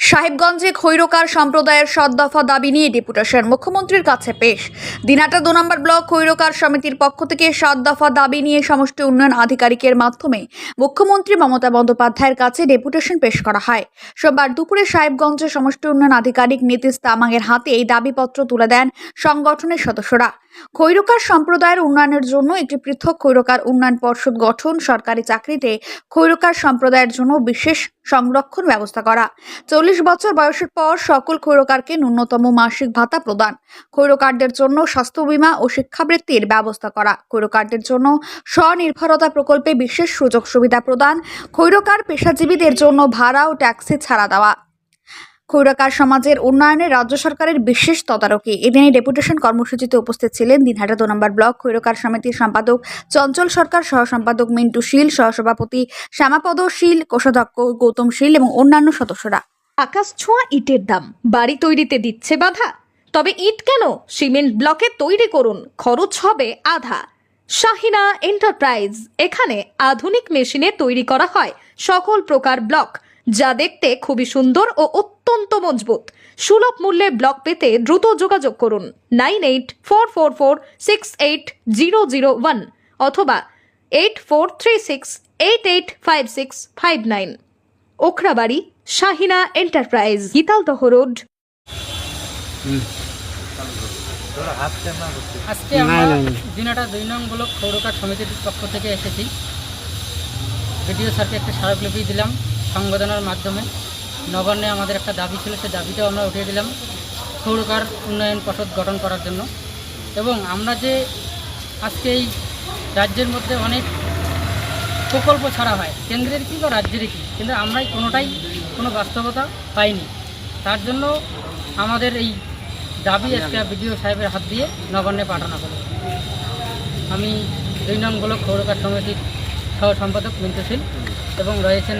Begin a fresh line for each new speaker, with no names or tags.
সাহেবগঞ্জে খৈরকার সম্প্রদায়ের সাত দফা দাবি নিয়ে ডেপুটেশন। মুখ্যমন্ত্রীর কাছে পেশ। দিনাটা দু নম্বর ব্লক খৈরকার সমিতির পক্ষ থেকে সাত দফা দাবি নিয়ে সমষ্টি উন্নয়ন আধিকারিকের মাধ্যমে মুখ্যমন্ত্রী মমতা বন্দ্যোপাধ্যায়ের কাছে ডেপুটেশন পেশ করা হয়। সোমবার দুপুরে সাহেবগঞ্জে সমষ্টি উন্নয়ন আধিকারিক নীতিশ তামাংয়ের হাতে এই দাবিপত্র তুলে দেন সংগঠনের সদস্যরা। খৈরকার সম্প্রদায়ের উন্নয়নের জন্য একটি পৃথক খৈরকার উন্নয়ন পর্ষদ গঠন, সরকারি চাকরিতে খৈরকার সম্প্রদায়ের জন্য বিশেষ সংরক্ষণ ব্যবস্থা করা। চল্লিশ বছর বয়সের পর সকল খৈরকারকে ন্যূনতম মাসিক ভাতা প্রদান। খৈরকারদের জন্য স্বাস্থ্য বীমা ও শিক্ষাবৃত্তির ব্যবস্থা করা। খৈরকারদের জন্য স্বনির্ভরতা প্রকল্পে বিশেষ সুযোগ সুবিধা প্রদান। খৈরকার পেশাজীবীদের জন্য ভাড়া ও ট্যাক্সি ছাড়া দেওয়া। খৈরাকার সমাজের উন্নয়নে রাজ্য সরকারের বিশেষ তদারকি। এদিনে ডেপুটেশন কর্মসূচিতে উপস্থিত ছিলেন দিনহাটা দু নম্বর ব্লক খৈরকার সমিতির সম্পাদক চঞ্চল সরকার সহ সম্পাদক মিন্টু শীল, সহসভাপতি শ্যামাপদ শীল, কোষাধ্যক্ষ গৌতম শীল এবং অন্যান্য সদস্যরা।
আকাশ ছোঁয়া ইটের দাম। বাড়ি তৈরিতে দিচ্ছে বাধা। তবে ইট কেন? সিমেন্ট ব্লকে তৈরি করুন, খরচ হবে আধা। শাহিনা এন্টারপ্রাইজ। এখানে আধুনিক মেশিনে তৈরি করা হয় সকল প্রকার ব্লক। যা দেখতে খুবই সুন্দর ও অত্যন্ত মজবুত। সুলভ মূল্যে ব্লক পেতে দ্রুত যোগাযোগ করুন nine eight four four four six eight zero zero one অথবা eight four three six eight eight five six five nine. Okhrabari Shahina enterprise Gitaldaha road.
আজকে আমরা দিনাটা দুই নং ব্লক সৌরকার সমিতির পক্ষ থেকে এসেছি। ভিডিও স্যারকে একটা স্মারকলিপি দিলাম। সংবেদনার মাধ্যমে নবান্নে আমাদের একটা দাবি ছিল, সেই দাবিটাও আমরা উঠিয়ে দিলাম সৌরকার উন্নয়ন পর্ষদ গঠন করার জন্য। এবং আমরা যে আজকে এই রাজ্যের মধ্যে অনেক প্রকল্প ছাড়া হয়, কেন্দ্রের কী বা রাজ্যের কী, কিন্তু আমরাই কোনোটাই কোনো বাস্তবতা পাইনি। তার জন্য আমাদের এই দাবি আজকে বিডিও সাহেবের হাত দিয়ে নবান্নে পাঠানো হলো। আমি দুই নং ব্লক সৌরকার সমিতির সহ সম্পাদক মিন্টু এবং রয়েছেন